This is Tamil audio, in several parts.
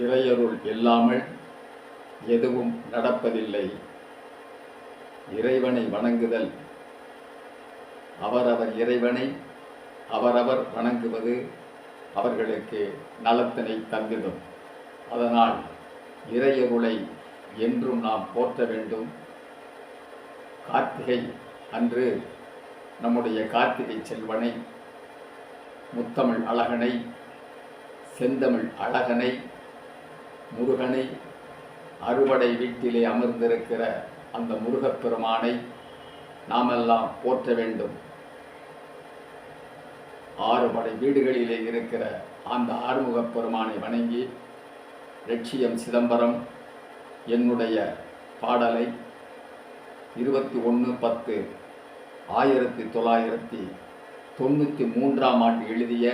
இறையருள் இல்லாமல் எதுவும் நடப்பதில்லை. இறைவனை வணங்குதல். அவரவர் இறைவனை அவரவர் வணங்குவது அவர்களுக்கு நலத்தினை தந்திடும். அதனால் இறையருளை என்றும் நாம் போற்ற வேண்டும். கார்த்திகை அன்று நம்முடைய கார்த்திகை செல்வனை முத்தமிழ் அழகனை செந்தமிழ் அழகனை முருகனை அறுவடை வீட்டிலே அமர்ந்திருக்கிற அந்த முருகப் பெருமானை நாமெல்லாம் போற்ற வேண்டும். ஆறு படை வீடுகளிலே இருக்கிற அந்த ஆறுமுகப் பெருமானை வணங்கி லட்சியம் சிதம்பரம் என்னுடைய பாடலை இருபத்தி ஒன்று பத்து ஆயிரத்தி தொள்ளாயிரத்தி தொண்ணூற்றி மூன்றாம் ஆண்டு எழுதிய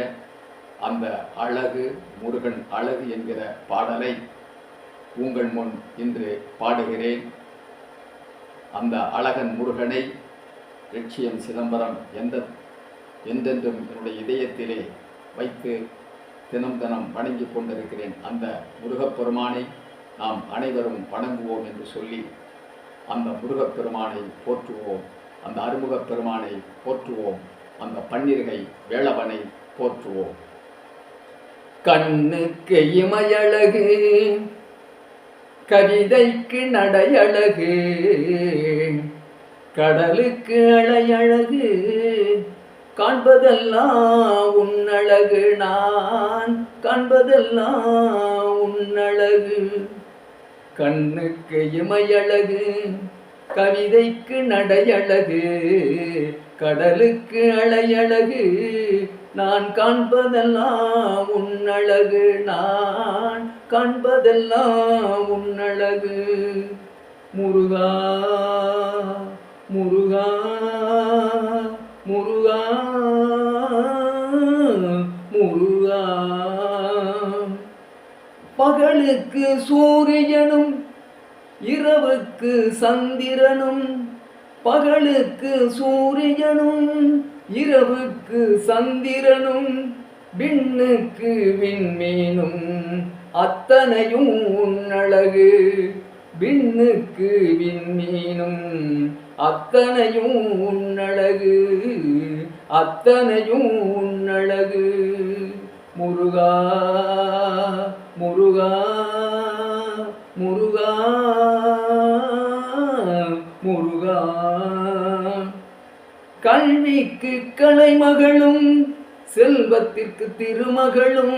அந்த அழகு முருகன் அழகு என்கிற பாடலை உங்கள் முன் இன்று பாடுகிறேன். அந்த அழகன் முருகனை லட்சியம் சிதம்பரம் எந்த என்றென்றும் என்னுடைய இதயத்திலே வைத்து தினம் தினம் வணங்கி கொண்டிருக்கிறேன். அந்த முருகப்பெருமானை நாம் அனைவரும் வணங்குவோம் என்று சொல்லி அந்த முருகப்பெருமானை போற்றுவோம். அந்த அறுமுகப் பெருமானை போற்றுவோம். அந்த பன்னிருகை வேளவனை போற்றுவோம். கண்ணுக்கு இமையழகு கவிதைக்கு நடையழகு கடலுக்கு அலையழகு காண்பதெல்லாம் உன்னழகு. நான் காண்பதெல்லாம் உன்னழகு. கண்ணுக்கு இமையழகு கவிதைக்கு நடையழகு கடலுக்கு அலையழகு நான் காண்பதெல்லாம் உன்னழகு நான் காண்பதெல்லாம் உன்னழகு முருகா முருகா முருகா முருகா. பகலுக்கு சூரியனும் இரவுக்கு சந்திரனும் பகலுக்கு சூரியனும் இரவுக்கு சந்திரனும் விண்ணுக்கு விண்மீனும். அத்தனையும் உன்னழகு விண்ணுக்கு விண்மீனும். அத்தனையும் உன்னழகு அத்தனையும் உன்னழகு முருகா முருகா முருகா முருகா. கல்விக்கு கலைமகளும் செல்வத்திற்கு திருமகளும்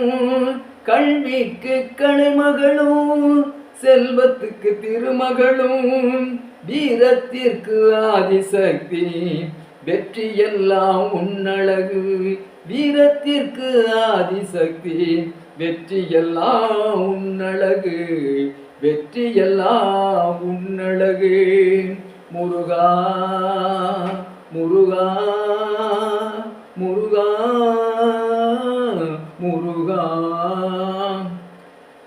கல்விக்கு கலைமகளும் செல்வத்துக்கு திருமகளும் வீரத்திற்கு ஆதிசக்தி வெற்றி எல்லாம் உன்னழகு. வீரத்திற்கு ஆதிசக்தி வெற்றி எல்லாம் உன்னழகு. வெற்றி எல்லாம் உன்னழகு. முருகா முருகா முருகா முருகா.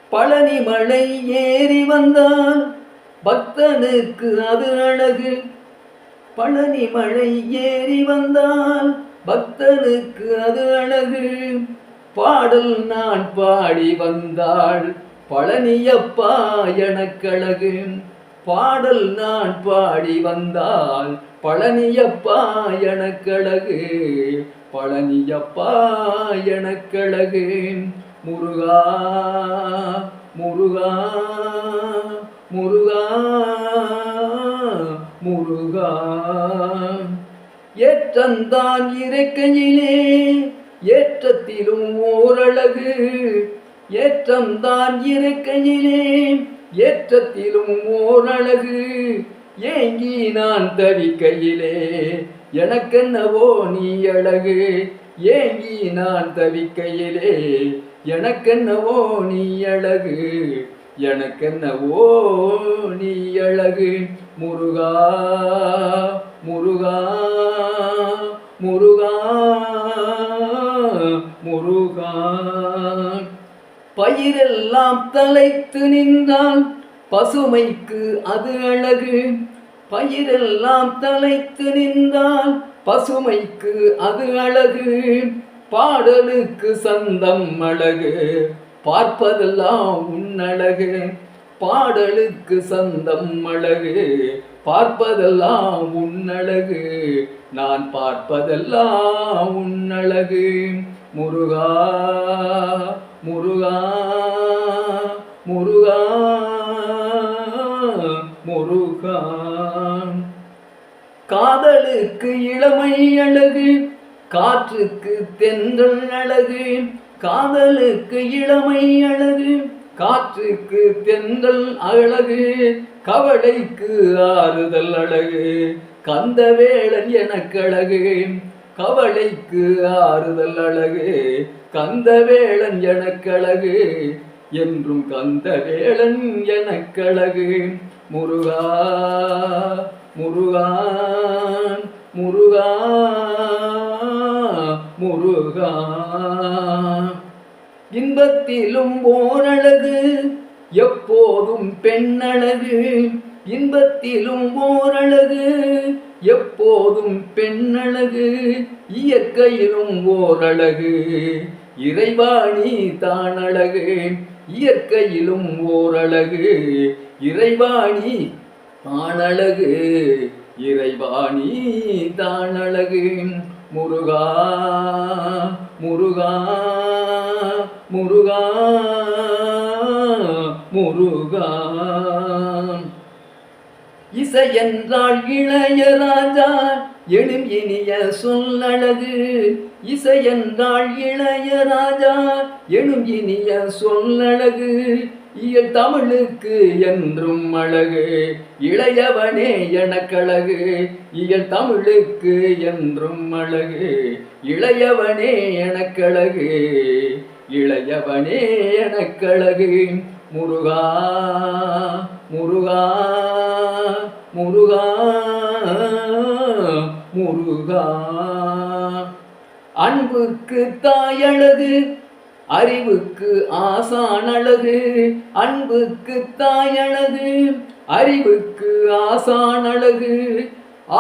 பழனி மலை ஏறி வந்தால் பக்தனுக்கு அது அழகு. பழனி மலை ஏறி வந்தால் பக்தனுக்கு அது அழகு. பாடல் நான் பாடி வந்தாள் பழனியப்பா எனக்கழகு. பாடல் நான் பாடி வந்தால் பழனியப்பா எனக்கழகு பழனியப்பா எனக்கழகு. முருகா முருகா முருகா முருகா. ஏற்றந்தான் இறக்கையிலே ஏற்றத்திலும் ஓரழகு. ஏற்றம்தான் இறக்கையிலே ஏற்றத்திலும் ஓரழகு. ஏங்கி நான் தவிக்கையிலே எனக்கென்னவோ நீ அழகு. ஏங்கி நான் தவிக்கையிலே எனக்கென்னவோ நீ அழகு. எனக்கென்னவோ நீ அழகு. முருகா முருகா முருகா முருகா. பயிரெல்லாம் தலைத்து நின்றால் பசுமைக்கு அது அழகு. பயிரெல்லாம் தலைத்து நின்றால் பசுமைக்கு அது அழகு. பாடலுக்கு சந்தம் அழகு. பார்ப்பதெல்லாம் உன்னழகு. பாடலுக்கு சந்தம் அழகு. பார்ப்பதெல்லாம் உன்னழகு. நான் பார்ப்பதெல்லாம் உன்னழகு. முருகா முருகா முருகா முருகா. காதலுக்கு இளமை அழகு காற்றுக்கு தென்றல் அழகு காதலுக்கு இளமை அழகு காற்றுக்கு தென்றல் அழகு கவலைக்கு ஆறுதல் அழகு கந்தவேளன் எனக்கு அழகு. கவலைக்கு ஆறுதல் அழகு கந்தவேளன் எனக்கழகு என்றும் கந்தவேளன் எனக்கழகு. முருகா முருகான் முருகா முருகா. இன்பத்திலும் ஓரழகு எப்போதும் பெண்ணழகு. இன்பத்திலும் ஓரழகு எப்போதும் பெண்ணழகு இயற்கையிலும் ஓரழகு. இறைவாணி தானழகு இயற்கையிலும் ஓரழகு. இறைவாணி தானழகு இறைவாணி தானழகு. முருகா முருகா முருகா முருகா. இசை என்றால் இளையராஜா எழும் இனிய சொல்லழகு. இசை என்றால் இளையராஜா எழும் இனிய சொல்லழகு. இயல் தமிழுக்கு என்றும் அழகு இளையவனே எனக்கழகு. இயல் தமிழுக்கு என்றும் அழகு இளையவனே எனக்கழகு. இளையவனே எனக்கழகு. முருகா முருகா முருகா முருகா. அன்புக்கு தாயழகு அறிவுக்கு ஆசான் அழகு அன்புக்கு தாயழகு அறிவுக்கு ஆசான் அழகு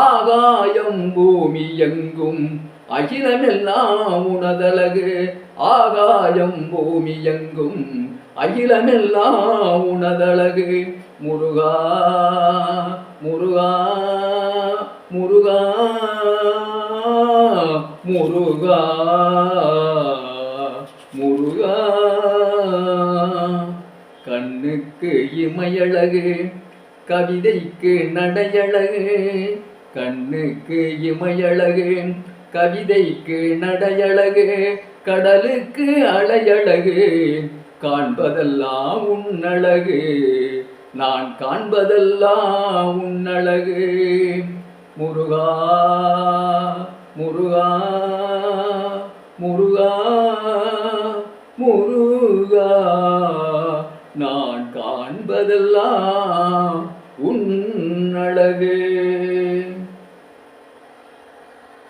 ஆகாயம் பூமி எங்கும் அகிலமெல்லாம் உனதழகு ஆகாயம் பூமி எங்கும் அகிலமெல்லாம் உனதழகு. முருகா முருகா முருகா முருகா முருகா. கண்ணுக்கு இமையழகு கவிதைக்கு நடையழகு. கண்ணுக்கு இமையழகு கவிதைக்கு நடையழகு. கடலுக்கு அலையழகு. காண்பதெல்லாம் உன்னழகு. நான் காண்பதெல்லாம் உன்னழகு. முருகா முருகா முருகா முருகா. நான் காண்பதெல்லாம் உன்னழகு.